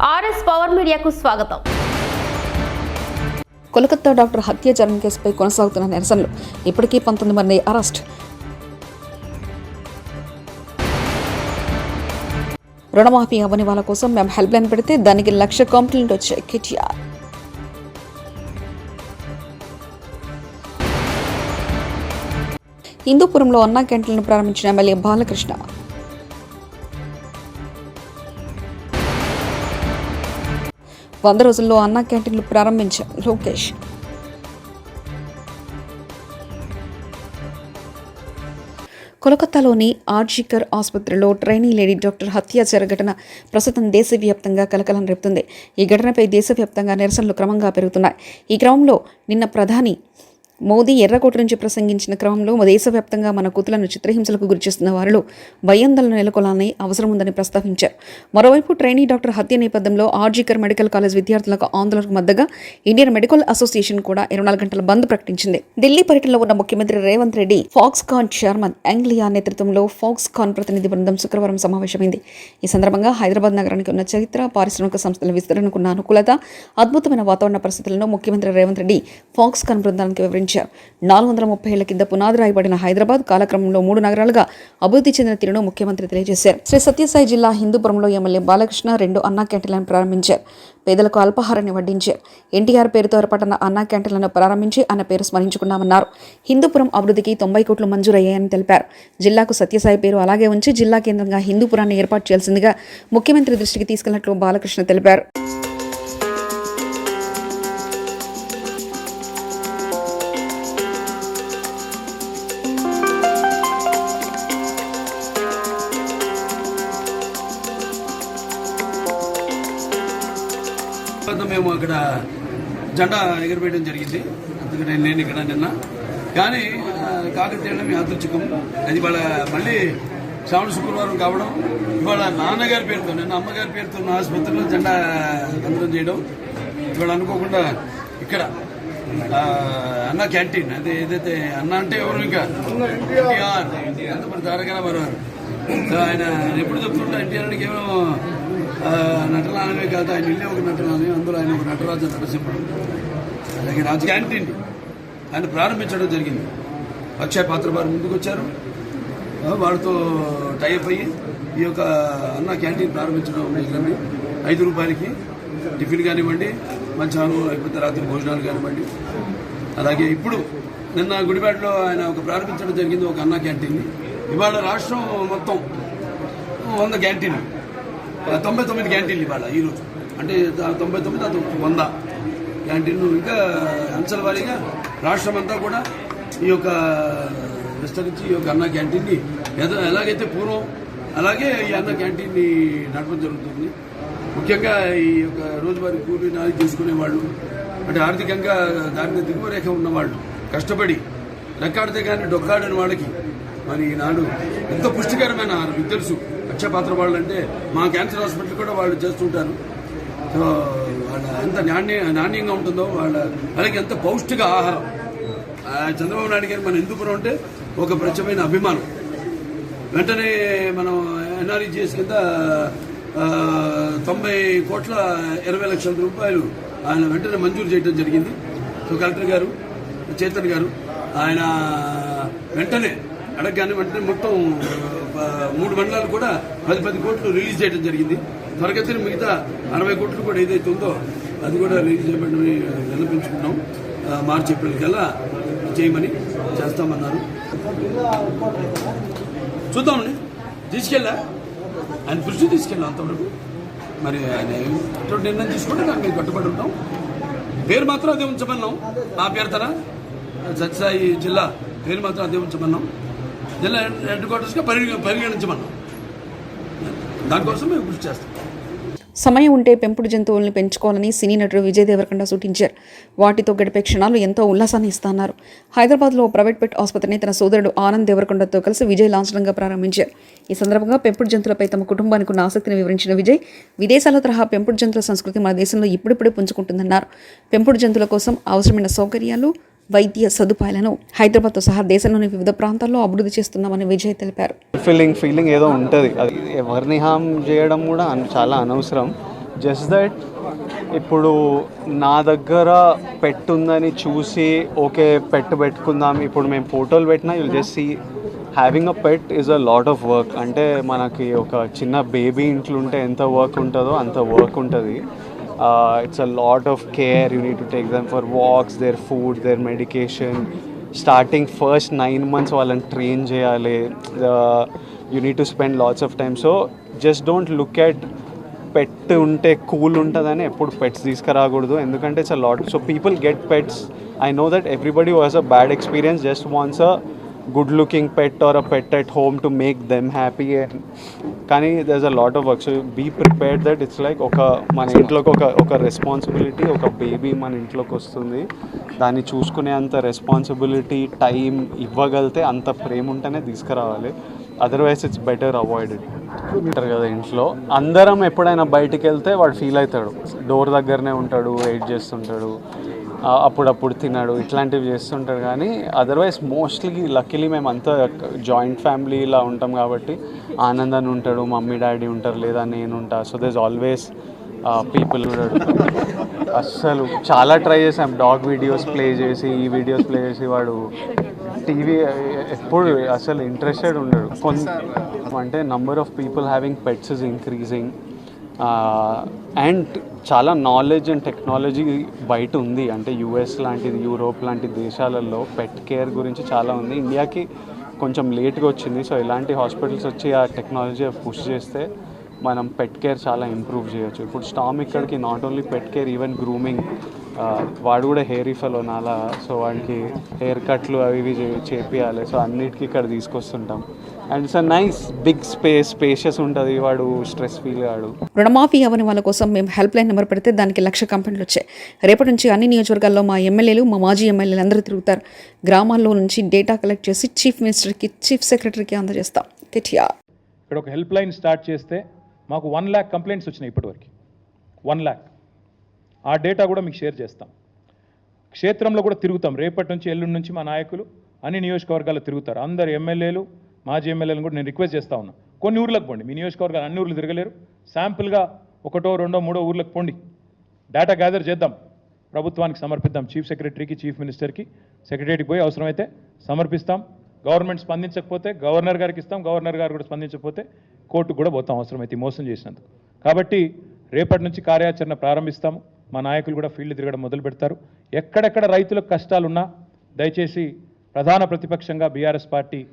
RS power మీడియాకు స్వాగతం. Kolkata doctor హత్యాచారం కేసుపై కొనసాగుతున్న నిరసనలు. ఇప్పటికీ పంతొమ్మిది మంది అరెస్ట్. రుణమాఫీ అవ్వని వాళ్ళ కోసం మేము హెల్ప్ లైన్ పెడితే దానికి లక్ష కంప్లైంట్ వచ్చాయి కేటీఆర్. హిందూపురంలో అన్నా క్యాంటీన్లను ప్రారంభించిన ఎమ్మెల్యే బాలకృష్ణ. వంద రోజుల్లో అన్నా క్యాంటీన్లు ప్రారంభించారు. లోకేష్ కోలకత్తాలోని ఆర్జికర్ ఆసుపత్రిలో ట్రైనీ లేడీ డాక్టర్ హత్యాచార ఘటన ప్రస్తుతం దేశవ్యాప్తంగా కలకలం రేపుతుంది. ఈ ఘటనపై దేశవ్యాప్తంగా నిరసనలు క్రమంగా పెరుగుతున్నాయి. ఈ క్రమంలో నిన్న ప్రధాని మోదీ ఎర్రకోట నుంచి ప్రసంగించిన క్రమంలో దేశవ్యాప్తంగా మన కూతులను చిత్రహింసలకు గురిచేస్తున్న వారిలో భయాందోళన నెలకొలాలని అవసరం ఉందని ప్రస్తావించారు. మరోవైపు ట్రైనీ డాక్టర్ హత్య నేపథ్యంలో ఆర్జీకర్ మెడికల్ కాలేజ్ విద్యార్థులకు ఆందోళనకు మద్దగా ఇండియన్ మెడికల్ అసోసియేషన్ కూడా ఇరవై నాలుగు గంటల బంద్ ప్రకటించింది. ఢిల్లీ పర్యటనలో ఉన్న ముఖ్యమంత్రి రేవంత్ రెడ్డి ఫాక్స్కాన్ చైర్మన్ యాంగ్లియా నేతృత్వంలో ఫాక్స్కాన్ ప్రతినిధి బృందం శుక్రవారం సమావేశమైంది. ఈ సందర్భంగా హైదరాబాద్ నగరానికి ఉన్న చరిత్ర పారిశ్రామిక సంస్థల విస్తరణకున్న అనుకూలత అద్భుతమైన వాతావరణ పరిస్థితులను ముఖ్యమంత్రి రేవంత్ రెడ్డి ఫాక్స్కాన్ బృందానికి వివరించారు. నాలుగు వందల ముప్పై ఏళ్ళ కింద పునాది రాయబడిన హైదరాబాద్ కాలక్రమంలో మూడు నగరాలుగా అభివృద్ధి చెందిన తీరును ముఖ్యమంత్రి తెలియజేశారు. శ్రీ సత్యసాయి జిల్లా హిందూపురంలో ఎమ్మెల్యే బాలకృష్ణ రెండు అన్నా క్యాంటీన్లను ప్రారంభించారు. పేదలకు అల్పాహారాన్ని వడ్డించారు. ఎన్టీఆర్ పేరుతో ఏర్పడిన అన్నా క్యాంటీన్లను ప్రారంభించి అన్న పేరు స్మరించుకున్నామన్నారు. హిందూపురం అభివృద్ధికి తొంభై కోట్లు మంజూరయ్యాయని తెలిపారు. జిల్లాకు సత్యసాయి పేరు అలాగే ఉంచి జిల్లా కేంద్రంగా హిందూపురాన్ని ఏర్పాటు చేయాల్సిందిగా ముఖ్యమంత్రి దృష్టికి తీసుకెళ్ళినట్లు బాలకృష్ణ తెలిపారు. మేము అక్కడ జెండా ఎగరవేయడం జరిగింది. అందుకని నేను ఇక్కడ నిన్న. కానీ కాకతీయడం అదృష్టకం అది ఇవాళ మళ్ళీ శ్రావణ శుక్రవారం కావడం. ఇవాళ నాన్నగారి పేరుతో నిన్న అమ్మగారి పేరుతో ఉన్న ఆసుపత్రిలో జెండా అందరం చేయడం. ఇవాళ అనుకోకుండా ఇక్కడ అన్న క్యాంటీన్ అదే ఏదైతే అన్న అంటే ఎవరు ఇంకా? ఎన్టీఆర్. ఎంతమంది రామారావు సో ఆయన ఎప్పుడు చెప్తుంటే ఎన్టీఆర్ కేవలం ఆ, నటనాలనే కాదు ఆయన ఇల్లే ఒక నటనాలని అందులో ఆయన ఒక నటరాజు నటసింహుడు అలాగే రాజు క్యాంటీన్. ఆయన ప్రారంభించడం జరిగింది. అక్షయ పాత్ర వారు ముందుకు వచ్చారు ఆ, వారితో టైప్ అయ్యి ఈ యొక్క అన్న క్యాంటీన్ ప్రారంభించడం జరిగింది. ఐదు రూపాయలకి టిఫిన్ కానివ్వండి మధ్యాహ్నం లేకపోతే రాత్రి భోజనాలు కానివ్వండి. అలాగే ఇప్పుడు నిన్న గుడిపేటలో ఆయన ఒక ప్రారంభించడం జరిగింది ఒక అన్న క్యాంటీన్ని. ఇవాళ రాష్ట్రం మొత్తం వంద క్యాంటీన్లు. తొంభై తొమ్మిది క్యాంటీన్లు ఇవాళ ఈరోజు అంటే తొంభై తొమ్మిది అది వంద క్యాంటీన్లు. ఇంకా అంచెల వారీగా రాష్ట్రం అంతా కూడా ఈ యొక్క విస్తరించి ఈ యొక్క అన్న క్యాంటీన్ని ఏదో ఎలాగైతే పూర్వం అలాగే ఈ అన్న క్యాంటీన్ని నడపడం జరుగుతుంది. ముఖ్యంగా ఈ యొక్క రోజువారీ కూలీ నాది చేసుకునే వాళ్ళు అంటే ఆర్థికంగా దారిని దిగువ రేఖ ఉన్నవాళ్ళు కష్టపడి రెక్కాడితే కానీ డొక్కాడని వాళ్ళకి మరి ఈనాడు ఎంతో పుష్టికరమైన ఆహారం మీకు తెలుసు అక్షయపాత్ర వాళ్ళు అంటే మా క్యాన్సర్ హాస్పిటల్ కూడా వాళ్ళు చేస్తుంటారు. సో వాళ్ళ ఎంత నాణ్య నాణ్యంగా ఉంటుందో వాళ్ళ వాళ్ళకి ఎంత పౌష్టిక ఆహారం. చంద్రబాబు నాయుడు గారు మన ఎందుకు అంటే ఒక ప్రత్యేకమైన అభిమానం. వెంటనే మనం ఎన్ఆర్ఈజీఎస్ కింద తొంభై కోట్ల ఇరవై లక్షల రూపాయలు ఆయన వెంటనే మంజూరు చేయడం జరిగింది. సో కలెక్టర్ గారు చేతన్ గారు ఆయన వెంటనే అడగగానే వెంటనే మొత్తం మూడు మండలాలు కూడా పది పది కోట్లు రిలీజ్ చేయడం జరిగింది. త్వరగతిన మిగతా అరవై కోట్లు కూడా ఏదైతే ఉందో అది కూడా రిలీజ్ చేయమని విన్నపించుకున్నాం. మార్చి ఏప్రిల్ కల్లా చేయమని చేస్తామన్నారు. చూద్దామండి. తీసుకెళ్ళా? ఆయన దృష్టి తీసుకెళ్ళాం అంతవరకు. మరి ఆయన ఎటువంటి నిర్ణయం తీసుకుంటే దానికి మీద కట్టుబడి ఉంటాం. పేరు మాత్రం అదే ఉంచమన్నాం. ఆ పేరుతన సత్యసాయి జిల్లా. పేరు మాత్రం అదే ఉంచమన్నాం. జిల్లా హెడ్ క్వార్టర్స్గా పరిగ పరిగణించమన్నాం దానికోసం మేము కృషి చేస్తాం. సమయం ఉంటే పెంపుడు జంతువుల్ని పెంచుకోవాలని సినీ నటుడు విజయ్ దేవరకొండ సూచించారు వాటితో గడిపే క్షణాలు ఎంతో ఉల్లాసాన్ని ఇస్తున్నారు. హైదరాబాద్లో ఓ ప్రైవేట్ పెట్ ఆసుపత్రిని తన సోదరుడు ఆనంద్ దేవరకొండతో కలిసి విజయ్ లాంఛనంగా ప్రారంభించారు. ఈ సందర్భంగా పెంపుడు జంతువులపై తమ కుటుంబానికి ఉన్న ఆసక్తిని వివరించిన విజయ్ విదేశాల తరహా పెంపుడు జంతువుల సంస్కృతి మన దేశంలో ఇప్పుడిప్పుడే పుంజుకుంటుందన్నారు. పెంపుడు జంతువుల కోసం అవసరమైన సౌకర్యాలు వైద్య సదుపాయాలను హైదరాబాద్తో సహా దేశంలోని వివిధ ప్రాంతాల్లో అభివృద్ధి చేస్తున్నామని విజయ్ తెలిపారు. ఫీలింగ్ ఫీలింగ్ ఏదో ఉంటుంది. అది ఎవరిని హామ్ చేయడం కూడా చాలా అనవసరం. జస్ట్ దట్ ఇప్పుడు నా దగ్గర పెట్టుందని చూసి ఓకే పెట్టు పెట్టుకుందాం. ఇప్పుడు మేము ఫోటోలు పెట్టినా you'll just see having a pet is a lot of work అంటే మనకి ఒక చిన్న బేబీ ఇంట్లో ఉంటే ఎంత వర్క్ ఉంటుందో అంత వర్క్ ఉంటుంది. It's a lot of care you need to take them for walks their food their medication starting first nine months వాళ్ళని ట్రైన్ చేయాలి. You need to spend lots of time so just don't look at pet ఉంటే cool ఉంటుందని ఎప్పుడు pets తీసుకురాకూడదు. ఎందుకంటే it's a lot so people get pets I know that everybody was a bad experience just wants a good looking pet or a pet at home to make them happy కానీ there's a lot of work so be prepared that it's like ఒక మన ఇంట్లోకి ఒక ఒక responsibility ఒక baby మన ఇంట్లోకి వస్తుంది. దాన్ని చూసుకునే అంత రెస్పాన్సిబిలిటీ టైం ఇవ్వగలితే అంత ప్రేమ ఉంటేనే తీసుకురావాలి. అదర్వైజ్ ఇట్స్ బెటర్ అవాయిడెడ్ ఉంటారు కదా ఇంట్లో. అందరం ఎప్పుడైనా బయటికి వెళ్తే వాడు ఫీల్ అవుతాడు. డోర్ దగ్గరనే ఉంటాడు వెయిట్ చేస్తుంటాడు. అప్పుడప్పుడు తినడు ఇట్లాంటివి చేస్తుంటాడు కానీ అదర్వైజ్ మోస్ట్లీ లక్కీలీ మేము అంతా జాయింట్ ఫ్యామిలీ ఇలా ఉంటాం కాబట్టి ఆనందాన్ని ఉంటాడు మమ్మీ డాడీ ఉంటారు లేదా నేను ఉంటా. సో దేస్ ఆల్వేస్ పీపుల్ ఉంటాడు అస్సలు చాలా ట్రై చేసాం డాగ్ వీడియోస్ ప్లే చేసి ఈ వీడియోస్ ప్లే చేసి వాడు టీవీ ఎప్పుడు అసలు ఇంట్రెస్టెడ్ ఉండడు. కొంత అంటే number of people having pets is increasing and చాలా నాలెడ్జ్ అండ్ టెక్నాలజీ బయట ఉంది. అంటే యుఎస్ లాంటిది యూరోప్ లాంటి దేశాలలో పెట్ కేర్ గురించి చాలా ఉంది. ఇండియాకి కొంచెం లేట్గా వచ్చింది. సో ఇలాంటి హాస్పిటల్స్ వచ్చి ఆ టెక్నాలజీ పుష్ చేస్తే మనం పెట్ కేర్ చాలా ఇంప్రూవ్ చేయొచ్చు. ఇప్పుడు స్టామ్ ఇక్కడికి not only pet care even grooming వాడు కూడా హెయిర్ ఫెలో నాలా. సో వాడికి హెయిర్ కట్లు అవి ఇవి చేపియాలి. సో అన్నిటికీ ఇక్కడ తీసుకొస్తుంటాం. And it's nice big space spacious ఉంటుంది వాడు స్ట్రెస్ ఫీల్ కాడు రుణమాఫీ అవ్వని వాళ్ళ కోసం మేము హెల్ప్ లైన్ నెంబర్ పెడితే దానికి లక్ష కంపెనీలు వచ్చాయి. రేపటి నుంచి అన్ని నియోజకవర్గాల్లో మా ఎమ్మెల్యేలు మా మాజీ ఎమ్మెల్యేలు అందరూ తిరుగుతారు. గ్రామాల్లో నుంచి డేటా కలెక్ట్ చేసి చీఫ్ మినిస్టర్కి చీఫ్ సెక్రటరీకి అందజేస్తాం. కేటీఆర్. ఇక్కడ ఒక హెల్ప్ లైన్ స్టార్ట్ చేస్తే మాకు వన్ ల్యాక్ కంప్లైంట్స్ వచ్చినాయి ఇప్పటివరకు. వన్ ల్యాక్ ఆ డేటా కూడా మీకు షేర్ చేస్తాం. క్షేత్రంలో కూడా తిరుగుతాం. రేపటి నుంచి ఎల్లుండి నుంచి మా నాయకులు అన్ని నియోజకవర్గాల్లో తిరుగుతారు. అందరు ఎమ్మెల్యేలు మాజీ ఎమ్మెల్యేలను కూడా నేను రిక్వెస్ట్ చేస్తా ఉన్నా. కొన్ని ఊర్లకు పోండి. మీ నియోజకవర్గాలు అన్ని ఊర్లు తిరగలేరు. శాంపుల్గా ఒకటో రెండో మూడో ఊర్లకు పోండి. డేటా గ్యాదర్ చేద్దాం. ప్రభుత్వానికి సమర్పిద్దాం. చీఫ్ సెక్రటరీకి చీఫ్ మినిస్టర్కి సెక్రటరీకి పోయి అవసరమైతే సమర్పిస్తాం. గవర్నమెంట్ స్పందించకపోతే గవర్నర్ గారికి ఇస్తాం. గవర్నర్ గారు కూడా స్పందించకపోతే కోర్టుకు కూడా పోతాం. అవసరమైతే మోసం చేసినందుకు. కాబట్టి రేపటి నుంచి కార్యాచరణ ప్రారంభిస్తాము. మా నాయకులు కూడా ఫీల్డ్ తిరగడం మొదలు పెడతారు. ఎక్కడెక్కడ రైతులకు కష్టాలున్నా దయచేసి ప్రధాన ప్రతిపక్షంగా బీఆర్ఎస్ పార్టీ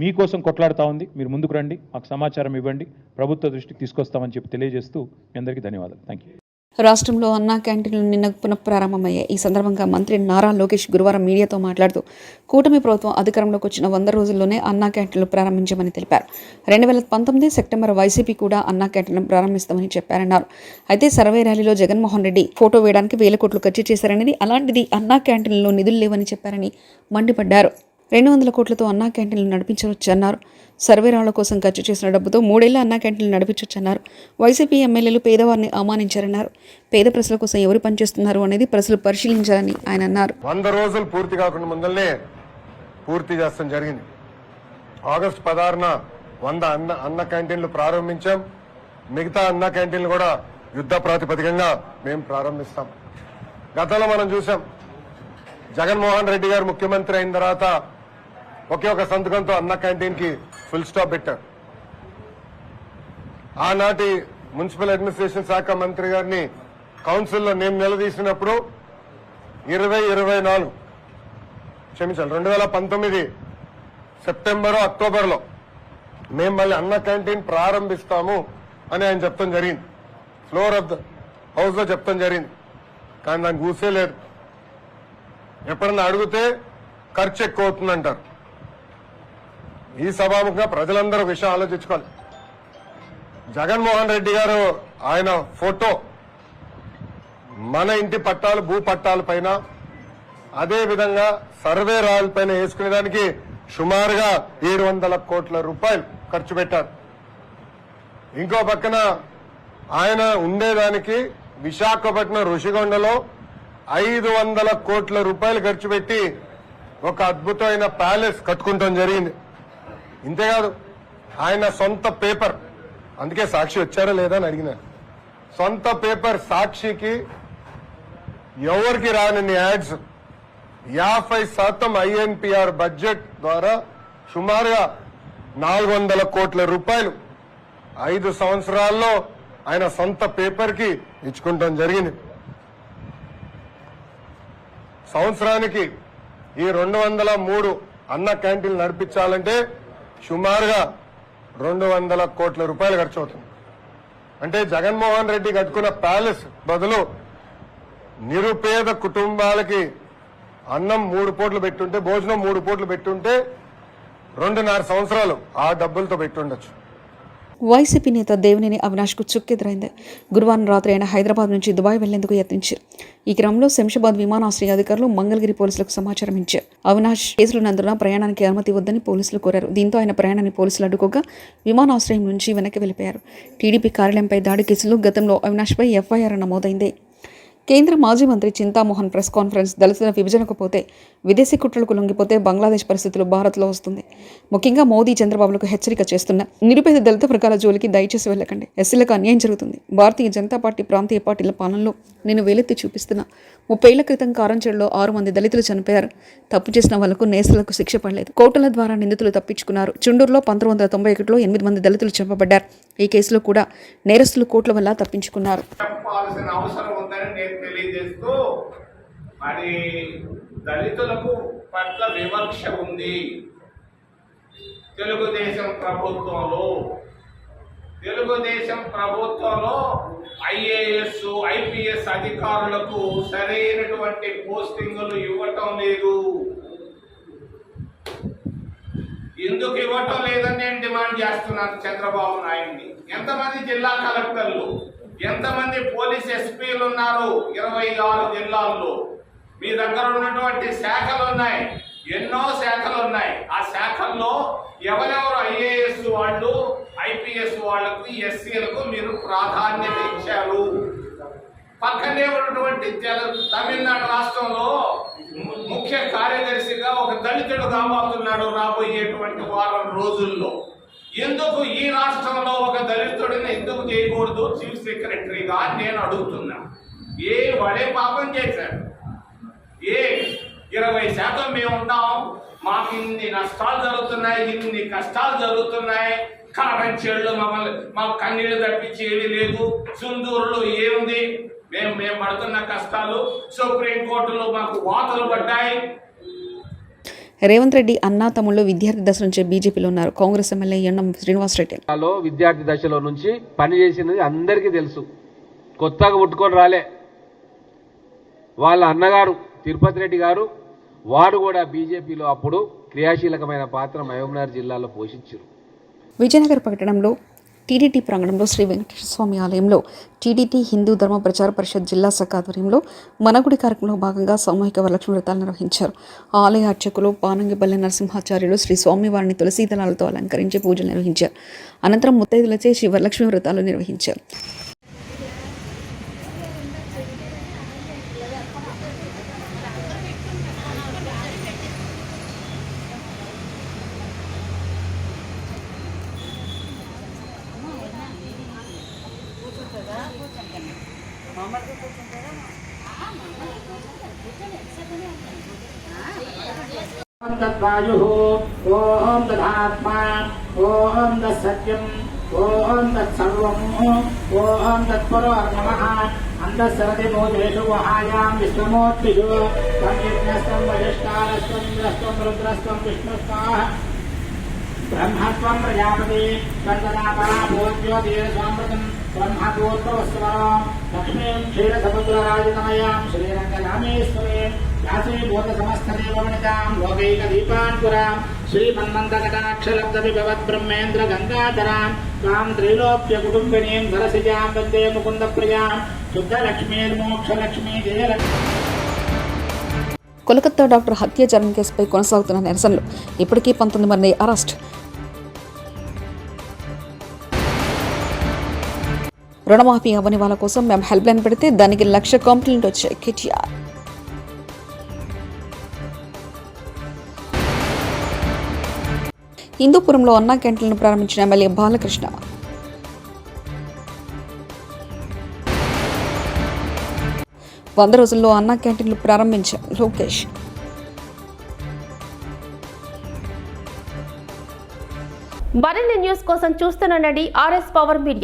మీకోసం కొట్లాడుతూ ఉంది. మీరు ముందుకు రండి. మాకు సమాచారం ఇవ్వండి. ప్రభుత్వ దృష్టికి తీసుకొస్తామని చెప్పి తెలియజేస్తూ మీ అందరికీ ధన్యవాదాలు. థ్యాంక్ యూ రాష్ట్రంలో అన్నా క్యాంటీన్లు నిన్న పునఃప్రారంభమయ్యాయి. ఈ సందర్భంగా మంత్రి నారా లోకేష్ గురువారం మీడియాతో మాట్లాడుతూ కూటమి ప్రభుత్వం అధికారంలోకి వచ్చిన వంద రోజుల్లోనే అన్నా క్యాంటీన్లు ప్రారంభించామని తెలిపారు. రెండు వేల పంతొమ్మిది సెప్టెంబర్ వైసీపీ కూడా అన్నా క్యాంటీన్లు ప్రారంభిస్తామని చెప్పారన్నారు. అయితే సర్వే ర్యాలీలో జగన్మోహన్ రెడ్డి ఫోటో వేయడానికి వేల కోట్లు ఖర్చు చేశారనేది అలాంటిది అన్నా క్యాంటీన్లో నిధులు లేవని చెప్పారని మండిపడ్డారు. రెండు వందల కోట్లతో అన్నా క్యాంటీన్లు నడిపించవచ్చు అన్నారు. సర్వేరాళ్ళ కోసం ఖర్చు చేసిన డబ్బుతో మూడేళ్ళ అన్నా క్యాంటీన్లు నడిపించవచ్చన్నారు వైసీపీ ఎమ్మెల్యేలు పేదవారిని అవమానించారన్నారు. పేద ప్రజల కోసం ఎవరు పనిచేస్తున్నారు అనేది ప్రజలు పరిశీలించాలని ఆయన అన్నారు. వంద రోజులు పూర్తి కాకుండా ముందల్నే పూర్తి చేస్తాం జరిగింది. ఆగస్టు పదహారున వంద అన్న అన్న క్యాంటీన్లు ప్రారంభించాం. మిగతా అన్న క్యాంటీన్లు కూడా యుద్ధ ప్రాతిపదికంగా మేము ప్రారంభిస్తాం. గతంలో మనం చూసాం జగన్మోహన్ రెడ్డి గారు ముఖ్యమంత్రి అయిన తర్వాత ఒకే ఒక సంతకంతో అన్న క్యాంటీన్కి ఫుల్ స్టాప్ పెట్టారు ఆనాటి మున్సిపల్ అడ్మినిస్ట్రేషన్ శాఖ మంత్రి గారిని కౌన్సిల్లో నేను నిలదీసినప్పుడు ఇరవై ఇరవై నాలుగు క్షమించాలి రెండు వేల పంతొమ్మిది సెప్టెంబరు అక్టోబర్లో మేము మళ్ళీ అన్న క్యాంటీన్ ప్రారంభిస్తాము అని ఆయన చెప్తాం జరిగింది. ఫ్లోర్ ఆఫ్ ద హౌస్లో చెప్తాం జరిగింది. కానీ దానికి ఊసే లేదు. ఎప్పుడన్నా అడిగితే ఖర్చు ఎక్కువ అవుతుందంటారు. ఈ సభాముఖంగా ప్రజలందరూ విషయం ఆలోచించుకోవాలి. జగన్మోహన్ రెడ్డి గారు ఆయన ఫోటో మన ఇంటి పట్టాలు భూ పట్టాల పైన అదేవిధంగా సర్వే రాయల పైన వేసుకునేదానికి సుమారుగా ఏడు వందల కోట్ల రూపాయలు ఖర్చు పెట్టారు. ఇంకో పక్కన ఆయన ఉండేదానికి విశాఖపట్నం ఋషికొండలో ఐదు వందల కోట్ల రూపాయలు ఖర్చు పెట్టి ఒక అద్భుతమైన ప్యాలెస్ కట్టుకుంటాం జరిగింది. ఇంతేకాదు ఆయన సొంత పేపర్. అందుకే సాక్షి వచ్చారా లేదా అని అడిగిన. సొంత పేపర్ సాక్షికి ఎవరికి రానని యాడ్స్? యాభై శాతం ఐఎన్పిఆర్ బడ్జెట్ ద్వారా సుమారుగా నాలుగు వందల కోట్ల రూపాయలు ఐదు సంవత్సరాల్లో ఆయన సొంత పేపర్కి ఇచ్చుకుంటాం జరిగింది. సంవత్సరానికి ఈ రెండు వందల మూడు అన్న క్యాంటీన్లు నడిపించాలంటే సుమారుగా రెండు వందల కోట్ల రూపాయలు ఖర్చు అవుతుంది అంటే జగన్మోహన్ రెడ్డి కట్టుకున్న ప్యాలెస్ బదులు నిరుపేద కుటుంబాలకి అన్నం మూడు పూట్లు పెట్టుంటే భోజనం మూడు పూట్లు పెట్టుంటే రెండున్నర సంవత్సరాలు ఆ డబ్బులతో పెట్టుండొచ్చు. వైసీపీ నేత దేవినేని అవినాష్కు చుక్కెదురైంది. గురువారం రాత్రి ఆయన హైదరాబాద్ నుంచి దుబాయ్ వెళ్ళేందుకు యత్నించారు. ఈ క్రమంలో శంషాబాద్ విమానాశ్రయ అధికారులు మంగళగిరి పోలీసులకు సమాచారం ఇచ్చారు. అవినాష్ కేసులున్నందున ప్రయాణానికి అనుమతి వద్దని పోలీసులు కోరారు. దీంతో ఆయన ప్రయాణాన్ని పోలీసులు అడ్డుకోగా విమానాశ్రయం నుంచి వెనక్కి వెళ్ళిపోయారు టీడీపీ కార్యాలయంపై దాడి కేసులో గతంలో అవినాష్పై ఎఫ్ఐఆర్ నమోదైంది. కేంద్ర మాజీ మంత్రి చింతామోహన్ ప్రెస్ కాన్ఫరెన్స్ దళితుల విభజనకు పోతే విదేశీ కుట్రలకు లొంగిపోతే బంగ్లాదేశ్ పరిస్థితులు భారత్లో వస్తుంది. ముఖ్యంగా మోదీ చంద్రబాబులకు హెచ్చరిక చేస్తున్న నిరుపేద దళిత వర్గాల జోలికి దయచేసి వెళ్ళకండి. ఎస్సీలకు అన్యాయం జరుగుతుంది. భారతీయ జనతా పార్టీ ప్రాంతీయ పార్టీల పాలనలో నేను వేలెత్తి చూపిస్తున్నా ముప్పేళ్ళ క్రితం కారంచెడులో ఆరు మంది దళితులు చనిపోయారు. తప్పు చేసిన వాళ్ళకు నేసలకు శిక్ష పడలేదు. కోర్టుల ద్వారా నిందితులు తప్పించుకున్నారు. చుండూరులో పంతొమ్మిది వందల తొంభై ఒకటిలో ఎనిమిది మంది దళితులు చంపబడ్డారు. ఈ కేసులో కూడా నేరస్తులు కోట్ల వల్ల తప్పించుకున్నారు. అవసరం ఉందని నేను తెలియజేస్తూ మరి దళితులకు పట్ల వివక్ష ఉంది. తెలుగుదేశం ప్రభుత్వంలో తెలుగుదేశం ప్రభుత్వంలో ఐఏఎస్ ఐపీఎస్ అధికారులకు సరైనటువంటి పోస్టింగులు ఇవ్వటం లేదు. ఎందుకు ఇవ్వటం లేదని నేను డిమాండ్ చేస్తున్నాను చంద్రబాబు నాయుడిని. ఎంతమంది జిల్లా కలెక్టర్లు ఎంతమంది పోలీస్ ఎస్పీలు ఉన్నారు ఇరవై ఆరు జిల్లాల్లో? మీ దగ్గర ఉన్నటువంటి శాఖలు ఉన్నాయి ఎన్నో శాఖలు ఉన్నాయి. ఆ శాఖల్లో ఎవరెవరు ఐఏఎస్ వాళ్ళు ఐపీఎస్ వాళ్ళకు ఎస్సీలకు మీరు ప్రాధాన్యత ఇచ్చారు? పక్కనే ఉన్నటువంటి తెల- తమిళనాడు రాష్ట్రంలో ముఖ్య కార్యదర్శిగా ఒక దళితుడు కాబోతున్నాడు రాబోయేటువంటి వారం రోజుల్లో. ఎందుకు ఈ రాష్ట్రంలో ఒక దళితుడిని ఎందుకు చేయకూడదు? చీఫ్ సెక్రటరీగా నేను అడుగుతున్నా. ఏ వాడే పాపం చేశాడు? ఏ ఇరవై శాతం మేము ఉంటాం మాకు ఇన్ని నష్టాలు జరుగుతున్నాయి ఇన్ని కష్టాలు జరుగుతున్నాయి కారంచేళ్ళు మమ్మల్ని మాకు కన్నీళ్ళు తప్పించి ఏమీ లేదు చుందూరులో ఏముంది? మేము మేము పడుతున్న కష్టాలు సుప్రీం కోర్టులో మాకు వాతలు పడ్డాయి. రేవంత్ రెడ్డి అన్నా తమ్ముళ్ళు విద్యార్థి దశ నుంచే బీజేపీలో ఉన్నారు. కాంగ్రెస్ ఎమ్మెల్యే ఎన్నం శ్రీనివాసరెడ్డి విద్యార్థి దశలో నుంచి పనిచేసినది అందరికీ తెలుసు. కొత్తగా పుట్టుకొని రాలే. వాళ్ళ అన్నగారు తిరుపతి రెడ్డి గారు వారు కూడా బీజేపీలో అప్పుడు క్రియాశీలకమైన పాత్ర మహబూబ్నగర్ జిల్లాలో పోషించారు విజయనగర పట్టణంలో టీడీటీ ప్రాంగణంలో శ్రీ వెంకటేశ్వర స్వామి ఆలయంలో టీడీటీ హిందూ ధర్మ ప్రచార పరిషత్ జిల్లా శాఖ ఆధ్వర్యంలో మనగుడి కార్యక్రమంలో భాగంగా సామూహిక వరలక్ష్మి వ్రతాలు నిర్వహించారు. ఆలయ అర్చకులు పానంగిపల్లి నరసింహాచార్యులు శ్రీ స్వామివారిని తులసీ దళాలతో అలంకరించి పూజలు నిర్వహించారు. అనంతరం ముత్తైదులచే శ్రీ వరలక్ష్మి వ్రతాలు నిర్వహించారు. ओम तद्वायु ओम तदात्मा, ओम तत्सत्यम ओम तत्सर्व, ओम तत्पर नम अंधसरति मोदेशु वहायां विश्वमोत्तिषु तम यज्ञस्व वरिष्ठारस्व इंद्रस्व रुद्रस्व विष्णुस्वाह బ్రహ్మత్వం ప్రజాపతి స్వంతనాపరాభోజ్యోతిరస్వామృతం బ్రహ్మభూత్వస్వరం లక్ష్మీం క్షీరసముద్రరాజతమయాం శ్రీరంగరామేశ్వరీం కాశీభూతసమస్తదేవమణితాం లోకైకదీపాన్పురాం శ్రీమన్మంతకటాక్షలబ్దవిభవద్బ్రహ్మేంద్ర గంగాధరాం తాం త్రైలోప్యకుటుంబినీం సరసిజాం వందే ముకుందప్రియాం శుద్ధలక్ష్మీర్మోక్షలక్ష్మీ జయలక్ష్మీ కోలకత్తా డాక్టర్ హత్యాచారం కేసుపై కొనసాగుతున్న నిరసనలు. ఇప్పటికీ పంతొమ్మిది మంది అరెస్ట్. రుణమాఫీ అవ్వని వాళ్ళ కోసం మేము హెల్ప్ లైన్ పెడితే దానికి లక్ష కంప్లైంట్ వచ్చాయి కేటీఆర్. హిందూపురంలో అన్నా క్యాంటీన్లను ప్రారంభించిన ఎమ్మెల్యే బాలకృష్ణ. వంద రోజుల్లో అన్నా క్యాంటీన్లు ప్రారంభించారు. లోకేష్ మరిన్ని న్యూస్ కోసం చూస్తున్న ఆర్ఎస్ పవర్ మీడియా.